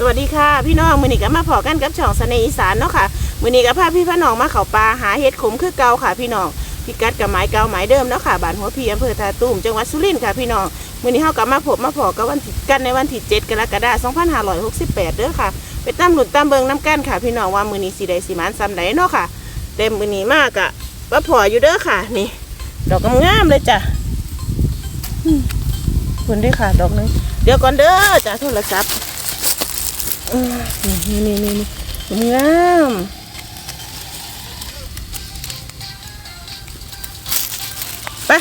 สวัสดีค่ะ พี่น้องมือนี้ก็มาพอกันกับช่องสนอีสานเนาะค่ะมือนี้ก็พาพี่พี่น้องมาเขาปลาหาเห็ดขมคือเก่าค่ะ พี่น้องพิกัดกับไม้เก่าไม้เดิมเนาะค่ะบ้านหัวพีอำเภอท่าตูมจังหวัดสุรินทร์ค่ะพี่น้องมือนี้เฮากลับมาพบมาพอกันวันที่กันในวันที่7กรกฎาคม2568เด้อค่ะไปตามหลุนตามเบิงน้ำกันค่ะ พี่น้องว่ามือนี้สิได้สิหมานซ้ำใดเนาะค่ะเต็มมือนี้มากอะว่าพออยู่เด้อค่ะ นี่ดอกงามเลยจ้ะคุณด้วยค่ะดอกหนึงเดี๋ยวก่อนเด้อจ้ะโทรศัพท์ นี่นี่นี่นี่งามไป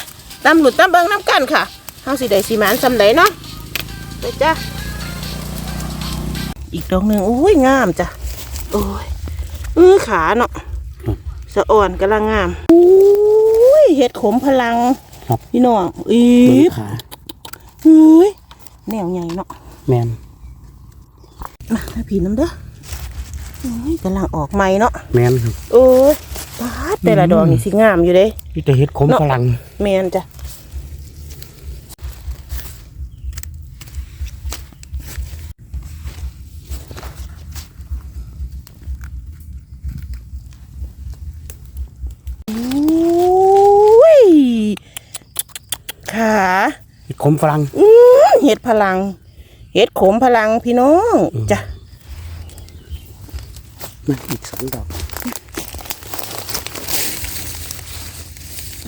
ตามหลุดตามเบิงน้ำกันค่ะเฮาสิได้สีหมานสำไดเนาะไปจ้ะอีกดอกหนึ่งอุ้ยงามจ้ะโอ้ยเออขาเนาะสะอ่อนกำลังงามอุ้ยเห็ดขมพลังครับพี่น้องอีเบิ่งบขาเฮ้ยแนวใหญ่เนาะแมน มาถ้าผีน้ำเด้อโอ้ยกำลังออกใหม่เนาะแมนครับโอ้ยปาดแต่ละดอกนี่สิงามอยู่เด้นี่แต่เฮ็ดขมเนาะฝรั่งแมนจ้ะโอ้ยขาเฮ็ดขมฝรั่งอื้อเห็ดพลัง เห็ดขมพลังพี่น้องจ้ะมาอีกสองดอก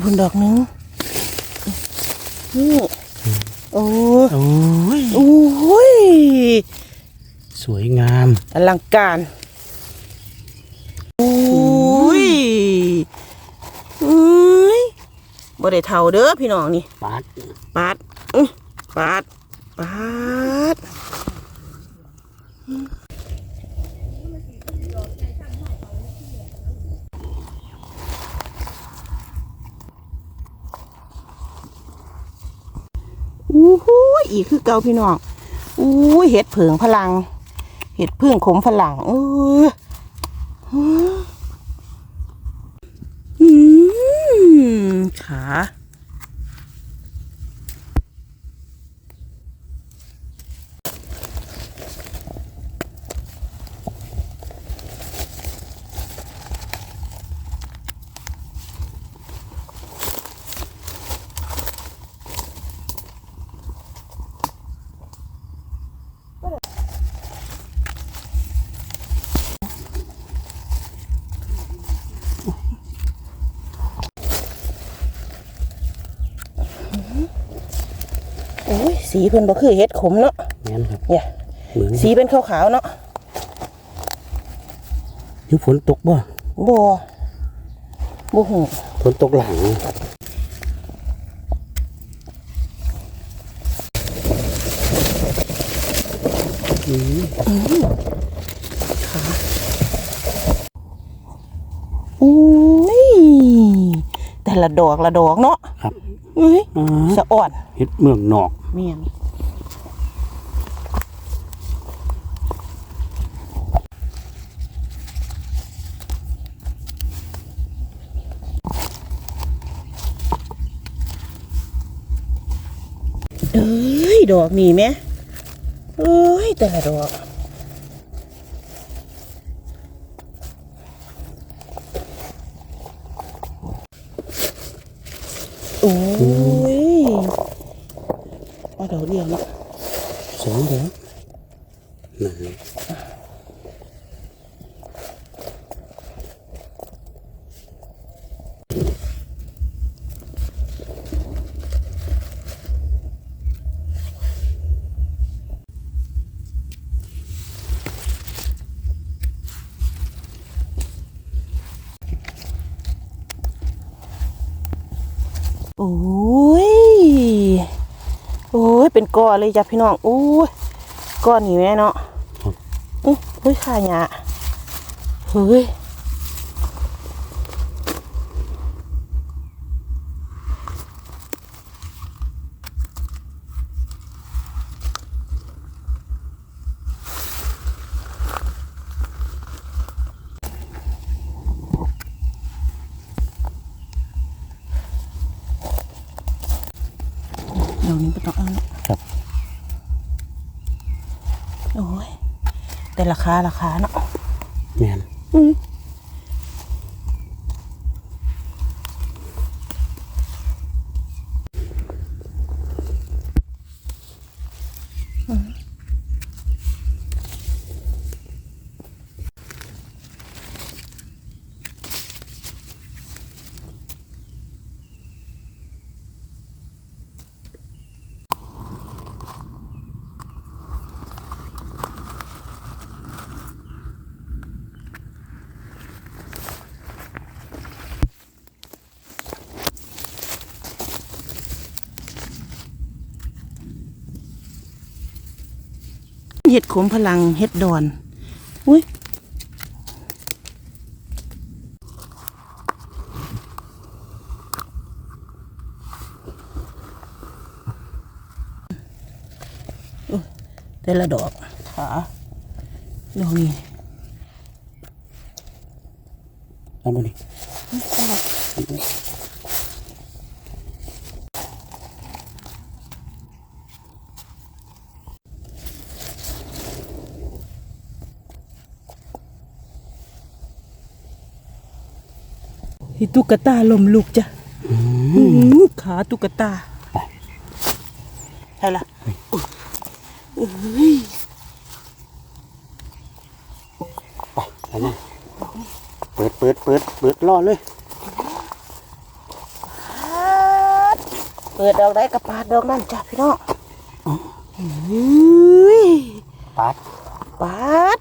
บุญดอกหนึงนี่โอ้ยโอ้ยโอ้ยสวยงาม อลังการโอ้ยอุ้ยบ่ได้เท่าเด้อพี่น้องนี่ปาดปาดอื้อปาด ปาดอู้หูอีกคือเก่าพี่น้องอู้เห็ดเผิงพลัง เห็ดพึ่งขมพลังเออมขา โอ้ ยสีเพิ่นบ่คือเห็ดขมเนาะแมนครับเนี่ยเหมือนสีเป็นขาวๆเนาะนี่ฝนตกบ่บ่บ่หูฝนตกหลังอืมอุ้ยแต่ละดอกละดอกเนาะครับเอ้ยอ่าสะอ่อนเฮ็ดเมืองนอก เมียนเอ้ย ดอกนี่ไหมเอ้ย แต่ละดอก โอ้ย เอาดอกเดียวเนาะ สองดอกนั่นเลย โอ้ย โอ้ย เป็นก้อนเลยจ้ะพี่น้องโอ้ยก้อนนี่แม่เนาะอื้อเฮ้ยขาหยาเฮ้ยเดี๋ยวนี้ไม่ต้องเอาเนาะ ครับ โอ้ยแต่ราคาราคาเนาะแมนอืม เห็ดขมพลังเห็ดดอน อุ้ยโอ้ยแต่ละดอกขาดอกนี้เอาดูดิ ตุ๊กตาลมลุกจ้ะอื้อหือขาตุ๊กตาใช่ละเอ้ยไปไปนะเปิดเปิดเปิดเปิดรอเลย เปิดดอกได้กระปาดดอกนั่นจ้ะพี่น้องอุ้ยปัดปาด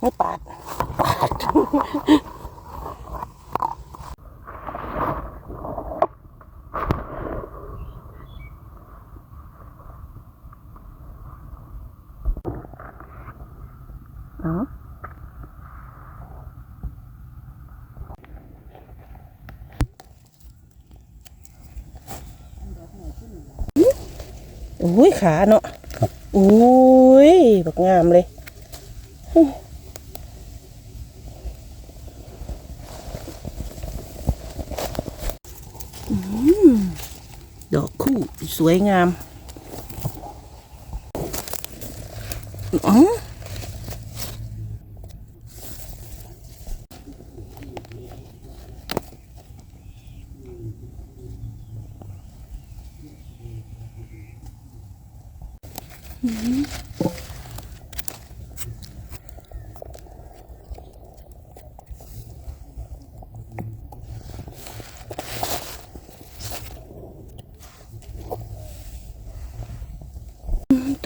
ไม่ปาดเอา อ้ยขาเนาะโอ้ยบักงามเลยดอกคู่สวยงามอ๋อ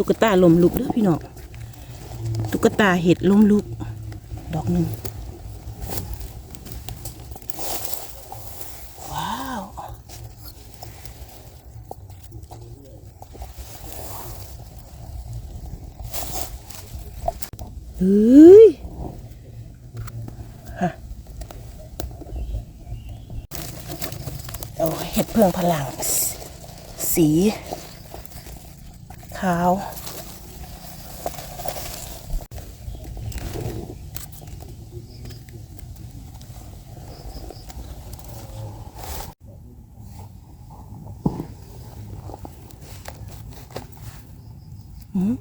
ตุ๊กตาลมลุกเด้อพี่น้องตุ๊กตาเห็ดลมลุก ดอกหนึ่งว้าวเฮ้ยฮะเอาเห็ดเพื่องพลัง สี ขาว หืม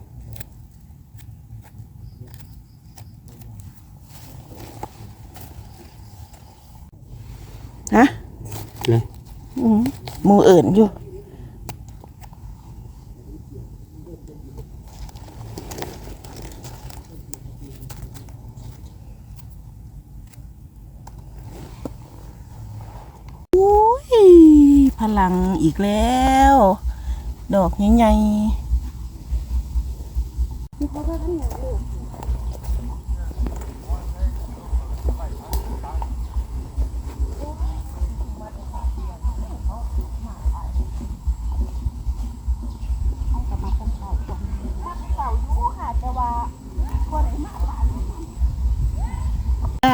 ฮะเลยอืมหมูเอิ่นอยู่อุ้ยพลังอีกแล้ว ดอกใหญ่ๆ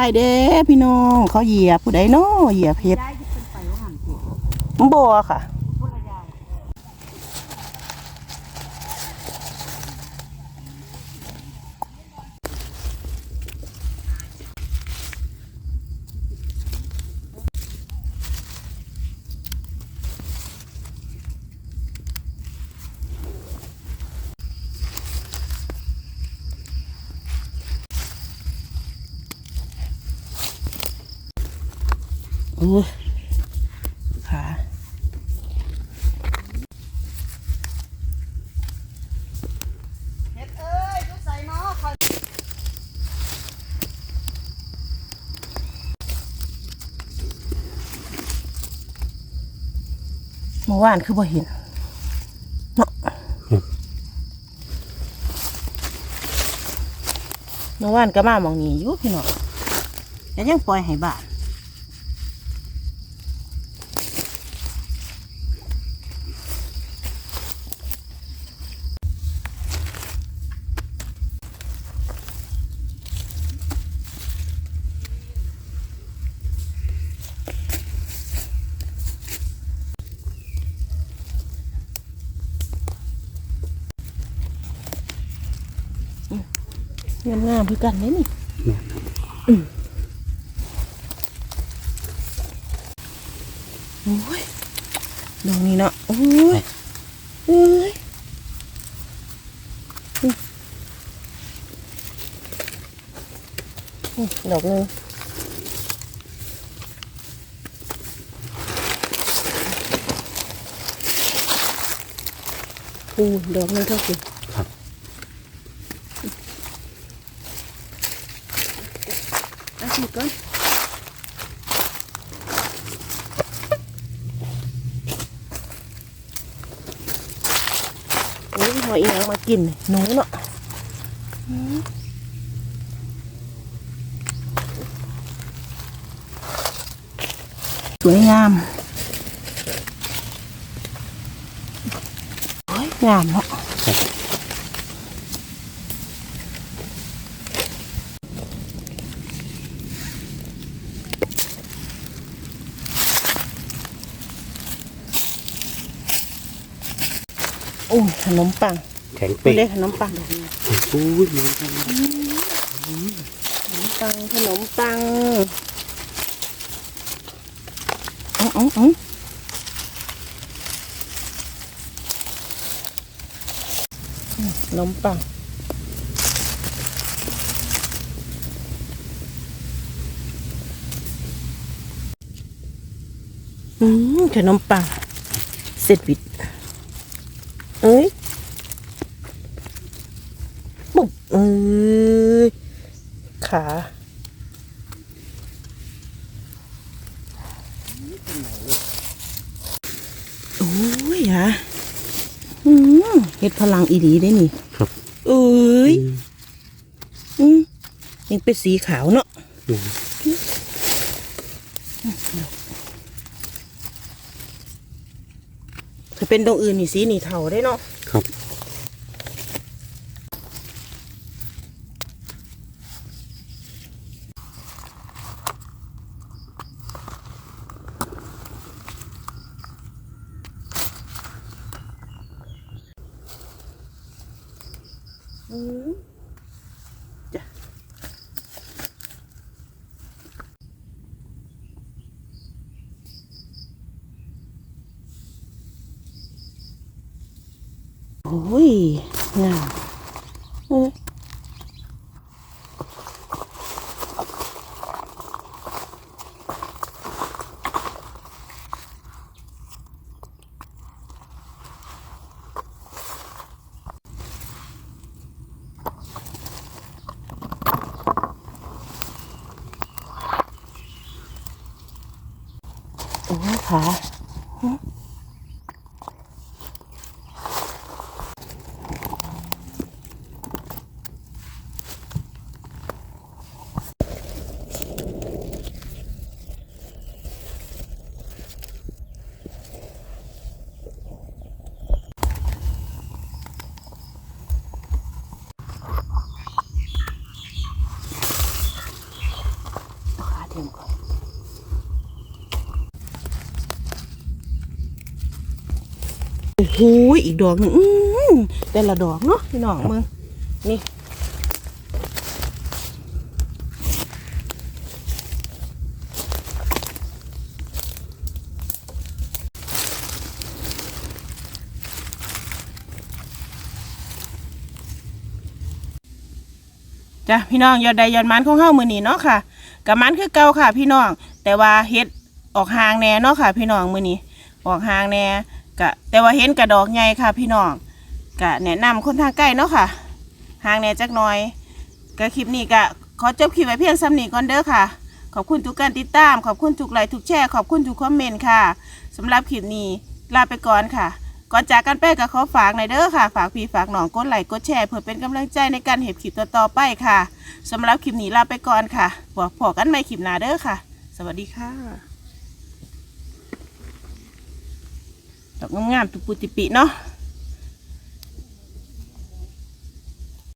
ได้เด้พี่น้องเขาเหยียบผู้ใดเนาะเหยียบเพชรบัวค่ะ อู้ขาเฮ็ดเอ้ยทุกใส่เนาะเขาเมื่อวานคือบ่เห็นเนาะเมื่อวานก็มาหมองนี้อยู่พี่น้องแต่ยังปล่อยให้บ้าน งามงามๆคือกันเนี่ยนี่อืมโอ้ยดอกนี้เนาะโอ้ยเอ้ยอืมอืมดอกหนึงอู้ดอกหนึงเท่าสิครับ เอาสิก่อนโอ้ยหอยอีหยังมา กินนี่หนูเนาะอืมสวยงามโอ้ยงามเนาะโอ้ยขนมปังแข็งไม่เป๊ะได้ขนมปังดอกนี้อุ้ยน้องกันขนมปังขนมปังอ๋ออ๋ออ๋อขนมปังขนมปังเสร็จวิดเอ้ยบุบเอ้ยขาโอ้ยฮะอืมเฮ็ดพลังอีดีได้นี่ ครับเอ้ยอืมยังเป็นสีขาวเนาะอืมถ้าเป็นตรงอื่นนี่สีนี่เทาได้เนาะ จ้ะโอ้ยงาม เอ้ยโอ้ยขาเอาขาเทียมก่อน โอ้โหอีกดอกหนึ่งอื้อแต่ละดอกเนาะพี่น้องมึงนี่จ้ะพี่น้องยอดใดยอดมันของเฮามือนี้เนาะค่ะกับมันคือเก่าค่ะ พี่น้องแต่ว่าเฮ็ดออกหางแน่เนาะค่ะ พี่น้องมือนี้ออกหางแน่ กะแต่ว่าเห็นกระดอกใหญ่ค่ะ พี่น้องกะแนะนำคนทางใกล้เนาะค่ะห่างแน่จักหน่อยกะคลิปนี้กะขอจบคลิปไว้เพียงซ้ำนี้ก่อนเด้อค่ะ ขอบคุณทุกการติดตาม ขอบคุณทุกไลค์ทุกแชร์ขอบคุณทุกคอมเมนต์ค่ะสำหรับคลิปนี้ลาไปก่อนค่ะ ก่อนจากกันไปก็ขอฝากในอยเด้อค่ะ ฝากพี่ฝากน้องกดไลค์กดแชร์เพื่อเป็นกำลังใจในการเห็บคลิปต่อๆไปค่ะสำหรับคลิปนี้ลาไปก่อนค่ะบอกพอกันใหม่คลิปหน้าเด้อค่ะ สวัสดีค่ะ ดอกงามๆตุปุติปิเนาะ